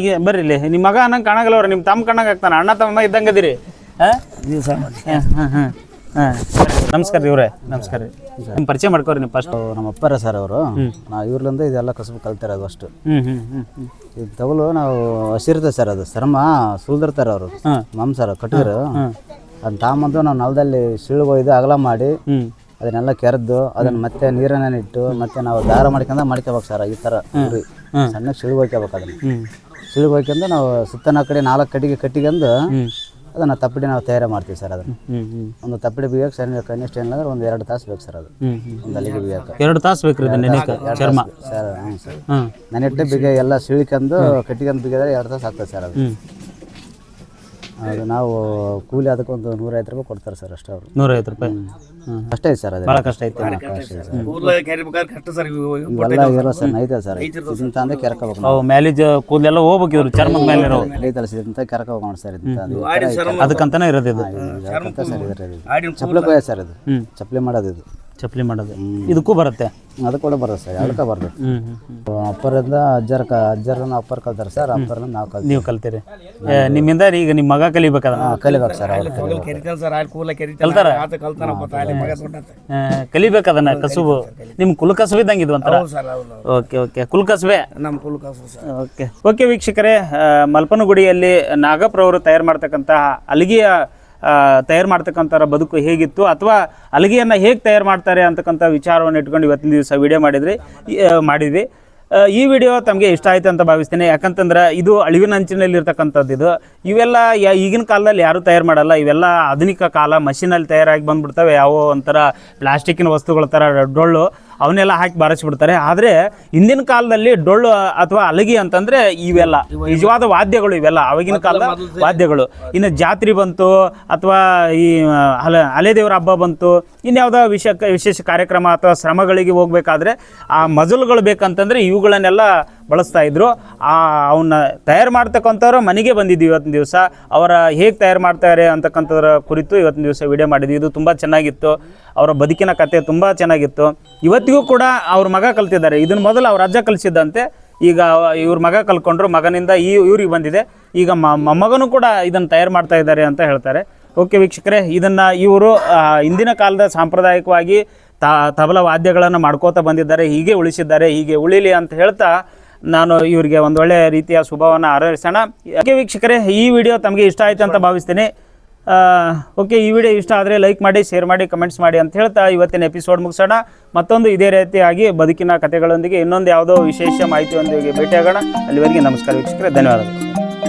ಏ- ಬರ್ರಿ ಇಲ್ಲಿ. ನಿಮ್ಮ ಮಗ ಅನ್ನಂಗೆ ಕಾಣಗಲ್ಲ ಅವ್ರ. ನಿಮ್ಮ ತಮ್ಮ ಕಣ್ಣಂಗೆ ಆಗ್ತಾನೆ. ಅಣ್ಣ ತಮ್ಮ ಇದ್ದಂಗೆ ಅದಿರಿ ಹಾಂ? ಇದು ಸರ್. ಹಾಂ ಹಾಂ. ಹಾಂ. ನಮಸ್ಕಾರ ರೀ ಇವ್ರೆ. ನಮಸ್ಕಾರ ರೀ. ಪರಿಚಯ ಮಾಡ್ಕೋರಿ ನೀವು ಫಸ್ಟ್ ನಮ್ಮ ಅಪ್ಪರ ಸರ್ ಅವರು. ನಾವು ಇವ್ರಲಿಂದ ಇದೆಲ್ಲ ಕಸಬು ಕಲ್ತಿರೋದು ಅಷ್ಟು. ಇದು ತಗೊಲು ನಾವು ಹಸಿರ್ತದೆ ಸರ್ ಅದು ಚರ್ಮ ಸುಲ್ದಿರ್ತಾರೆ ಅವರು. ಮಮ್ ಸರ್ ಕಟ್ಟಿದ್ರು ಅದನ್ನ ತಾಮಂದು ನಾವು ನೆಲದಲ್ಲಿ ಸಿಳ್ಗೊಯ್ದು ಅಗಲ ಮಾಡಿ ಅದನ್ನೆಲ್ಲ ಕೆರೆದು ಅದನ್ನ ಮತ್ತೆ ನೀರನ್ನ ಇಟ್ಟು ಮತ್ತೆ ನಾವು ದಾರ ಮಾಡ್ಕೊಂಡ ಮಾಡ್ಕೋಬೇಕು ಸರ್ ಈ ಥರ ಉರಿ. ಸಣ್ಣ ಶಿಳ್ಗೆ ಹೋಯ್ಕೋಬೇಕು ಅದನ್ನ. ಹೋಗ್ಕೊಂಡು ನಾವು ಸುತ್ತನ ಕಡೆ ನಾಲ್ಕು ಕಟ್ಟಿಗೆ ಕಟ್ಟಿಗೆಂದು ಅದನ್ನು ತಪ್ಪಡಿ ನಾವು ತಯಾರು ಮಾಡ್ತೀವಿ ಸರ್ ಅದನ್ನು. ಒಂದು ತಪ್ಪಡಿ ಬಿಗಕ್ಕೆ ಸಣ್ಣ ಕನಿಷ್ಠ ಏನಿಲ್ಲ ಒಂದು ಎರಡು ತಾಸು ಬೇಕು ಸರ್ ಅದು. ಒಂದು ಅಲ್ಲಿಗೆ ಬಿಗಕ್ಕೆ ಎರಡು ತಾಸು ಬೇಕು ಚರ್ಮ. ಸರ್ ಹ್ಞೂ ಸರ್. ನೆನೆಟ್ಟು ಬಿಗ ಎಲ್ಲ ಸಿಳಿಕಂದು ಕಟ್ಟಿಗೆಂದು ಬಿಗಿದ್ರೆ ಎರಡು ತಾಸು ಆಗ್ತದೆ ಸರ್ ಅದು. ಹ್ಞೂ ಅದು ನಾವು ಕೂಲಿ ಅದಕ್ಕೊಂದು ನೂರೈವತ್ತು ರೂಪಾಯಿ ಕೊಡ್ತಾರೆ ಸರ್ ಅಷ್ಟೇ ಅವರು. ನೂರೈವತ್ತು ರೂಪಾಯಿ? ಹ್ಞೂ ಅಷ್ಟೇ ಐತೆ ಸರ್ ಅದು. ಭಾಳ ಕಷ್ಟ ಐತೆ. ಕೂದಲು ಕೆರಿಬೇಕಾದ್ರೆ ಕಷ್ಟ ಸರ್. ಇವು ಇವೆಲ್ಲ ಇರೋ ಸರ್ ನೈತ ಸರ್. ಇದನ್ನ ತಂದೆ ಕೆರ್ಕೋಬೇಕು ನಾವು. ಅವು ಮ್ಯಾಲೇಜ್ ಕೂದಲೆಲ್ಲ ಹೋಗ್ಬೇಕು ಇವ್ರು ಚರ್ಮದ ಮೇಲೆ ಇರೋ ನೈತಲ್ಲ ಸರ್ ಇದನ್ನ ಕೆರ್ಕೋಬೇಕು ನೋಡಿ ಸರ್ ಇದನ್ನ ಆಡಿನ ಸರ್ ಅದಕ್ಕಂತಾನೆ ಇರೋದು ಇದು. ಯಾಕಂತ ಸರ್ ಇದ್ರ ಚಪ್ಪಲಿ ಕೊಯ್ಯ ಸರ್ ಇದು. ಹ್ಞೂ ಚಪ್ಪಲಿ ಮಾಡೋದು ಇದು. ಚಪ್ಪಲಿ ಮಾಡೋದು. ಇದಕ್ಕೂ ಬರುತ್ತೆ. ಅದು ಕೂಡ ಬರುತ್ತೆ ಸರ್ ಅದಕ್ಕೆ ಬರ್ತದೆ ಹ್ಞೂ ಅಪ್ಪರಿಂದ ಅಜ್ಜರ ಕ ಅಜ್ಜರನ್ನ ಅಪ್ಪರ್ ಕಲ್ತಾರೆ ಸರ್ ಅಪ್ಪರನ್ನ ನಾವು ಕಲ್ತೀವಿ. ನೀವು ಕಲ್ತೀರಿ. ಏ, ನಿಮ್ಮಿಂದ ಈಗ ನಿಮ್ಮ ಮಗ ಕಲಿಬೇಕು ಅದನ್ನ ಕಲಿಬೇಕು ಸರ್ ಅವ್ರು ಕಲಿಬೇಕು. ಸರ್ ದೊಡ್ಡತ್ತೆ. ಕಲಿಬೇಕು ಅದನ್ನ ಕಸುಬು? ನಿಮ್ಮ ಕುಲ ಕಸುಬು ಇದ್ದಂಗೆ ಇದು ಒಂಥರ? ಸರ್ ಹೌದು ಓಕೆ ಓಕೆ. ಕುಲ ಕಸುಬೆ ನಮ್ಮ ಕುಲ ಕಸು ಸರ್. ಓಕೆ. ಓಕೆ ವೀಕ್ಷಕರೇ ಆ, ಮಲ್ಪನಗುಡಿಯಲ್ಲಿ ನಾಗಪ್ರವರು ತಯಾರು ಮಾಡ್ತಕ್ಕಂತಹ ಅಲಿಗೆಯ ತಯಾರು ಮಾಡ್ತಕ್ಕಂಥ ಬದುಕು ಹೇಗಿತ್ತು ಅಥವಾ ಅಲಿಗೆಯನ್ನು ಹೇಗೆ ತಯಾರು ಮಾಡ್ತಾರೆ ಅಂತಕ್ಕಂಥ ವಿಚಾರವನ್ನು ಇಟ್ಕೊಂಡು ಇವತ್ತಿನ ದಿವಸ ವಿಡಿಯೋ ಮಾಡಿದ್ರಿ. ಮಾಡಿದ್ವಿ. ಈ ವಿಡಿಯೋ ತಮಗೆ ಇಷ್ಟ ಆಯಿತು ಅಂತ ಭಾವಿಸ್ತೀನಿ. ಯಾಕಂತಂದ್ರೆ ಇದು ಅಳಿವಿನ ಇರ್ತಕ್ಕಂಥದ್ದು ಇದು. ಇವೆಲ್ಲ ಈಗಿನ ಕಾಲದಲ್ಲಿ ಯಾರೂ ತಯಾರು ಮಾಡಲ್ಲ. ಇವೆಲ್ಲ ಆಧುನಿಕ ಕಾಲ ಮಷಿನಲ್ಲಿ ತಯಾರಾಗಿ ಬಂದುಬಿಡ್ತವೆ. ಯಾವ ಒಂಥರ ಪ್ಲಾಸ್ಟಿಕ್ಕಿನ ವಸ್ತುಗಳ ಥರ ಡೊಳ್ಳು ಅವನ್ನೆಲ್ಲ ಹಾಕಿ ಬಾರಿಸ್ಬಿಡ್ತಾರೆ. ಆದರೆ ಹಿಂದಿನ ಕಾಲದಲ್ಲಿ ಡೊಳ್ಳು ಅಥವಾ ಅಲಗಿ ಅಂತಂದ್ರೆ ಇವೆಲ್ಲ ನಿಜವಾದ ವಾದ್ಯಗಳು ಇವೆಲ್ಲ. ಅವಾಗಿನ ಕಾಲದ ವಾದ್ಯಗಳು. ಇನ್ನು ಜಾತ್ರೆ ಬಂತು ಅಥವಾ ಈ ಹಲ ಅಲೆ ಅಲೆದೇವರ ಹಬ್ಬ ಬಂತು ಇನ್ಯಾವುದೋ ವಿಷ ವಿಶೇಷ ಕಾರ್ಯಕ್ರಮ ಅಥವಾ ಶ್ರಮಗಳಿಗೆ ಹೋಗ್ಬೇಕಾದ್ರೆ ಆ ಮಜಲುಗಳು ಬೇಕಂತಂದ್ರೆ ಇವುಗಳನ್ನೆಲ್ಲ ಬಳಸ್ತಾ ಇದ್ದರು ಆ ಅವನ್ನ ತಯಾರು ಮಾಡ್ತಕ್ಕಂಥವ್ರು ಮನೆಗೆ ಬಂದಿದ್ವಿ ಇವತ್ತಿನ ದಿವಸ. ಅವರ ಹೇಗೆ ತಯಾರು ಮಾಡ್ತಾರೆ ಅಂತಕ್ಕಂಥದ್ರ ಕುರಿತು ಇವತ್ತಿನ ದಿವಸ ವಿಡಿಯೋ ಮಾಡಿದ್ವಿ. ಇದು ತುಂಬ ಚೆನ್ನಾಗಿತ್ತು. ಅವರ ಬದುಕಿನ ಕತೆ ತುಂಬ ಚೆನ್ನಾಗಿತ್ತು. ಇವತ್ತಿಗೂ ಕೂಡ ಅವ್ರ ಮಗ ಕಲ್ತಿದ್ದಾರೆ. ಇದನ್ನ ಮೊದಲು ಅವ್ರ ಅಜ್ಜ ಕಲಿಸಿದ್ದಂತೆ. ಈಗ ಇವ್ರ ಮಗ ಕಲ್ಕೊಂಡ್ರು. ಮಗನಿಂದ ಈ ಇವ್ರಿಗೆ ಬಂದಿದೆ. ಈಗ ಮೊಮ್ಮಗನೂ ಕೂಡ ಇದನ್ನು ತಯಾರು ಮಾಡ್ತಾ ಇದ್ದಾರೆ ಅಂತ ಹೇಳ್ತಾರೆ. ಓಕೆ ವೀಕ್ಷಕರೇ, ಇದನ್ನು ಇವರು ಹಿಂದಿನ ಕಾಲದ ಸಾಂಪ್ರದಾಯಿಕವಾಗಿ ತಬಲ ವಾದ್ಯಗಳನ್ನು ಮಾಡ್ಕೋತಾ ಬಂದಿದ್ದಾರೆ. ಹೀಗೆ ಉಳಿಸಿದ್ದಾರೆ. ಹೀಗೆ ಉಳಿಲಿ ಅಂತ ಹೇಳ್ತಾ ನಾನು ಇವರಿಗೆ ಒಂದು ಒಳ್ಳೆಯ ರೀತಿಯ ಶುಭವನ್ನು ಆರೈಸೋಣ ಯಾಕೆ ವೀಕ್ಷಕರೇ, ಈ ವಿಡಿಯೋ ತಮಗೆ ಇಷ್ಟ ಆಯ್ತು ಅಂತ ಭಾವಿಸ್ತೀನಿ. ಓಕೆ, ಈ ವಿಡಿಯೋ ಇಷ್ಟ ಆದರೆ ಲೈಕ್ ಮಾಡಿ, ಶೇರ್ ಮಾಡಿ, ಕಮೆಂಟ್ಸ್ ಮಾಡಿ ಅಂತ ಹೇಳ್ತಾ ಇವತ್ತಿನ ಎಪಿಸೋಡ್ ಮುಗಿಸೋಣ. ಮತ್ತೊಂದು ಇದೇ ರೀತಿಯಾಗಿ ಬದುಕಿನ ಕಥೆಗಳೊಂದಿಗೆ ಇನ್ನೊಂದು ಯಾವುದೋ ವಿಶೇಷ ಮಾಹಿತಿಯೊಂದಿಗೆ ಭೇಟಿಯಾಗೋಣ. ಅಲ್ಲಿವರೆಗೆ ನಮಸ್ಕಾರ ವೀಕ್ಷಕರೇ, ಧನ್ಯವಾದಗಳು.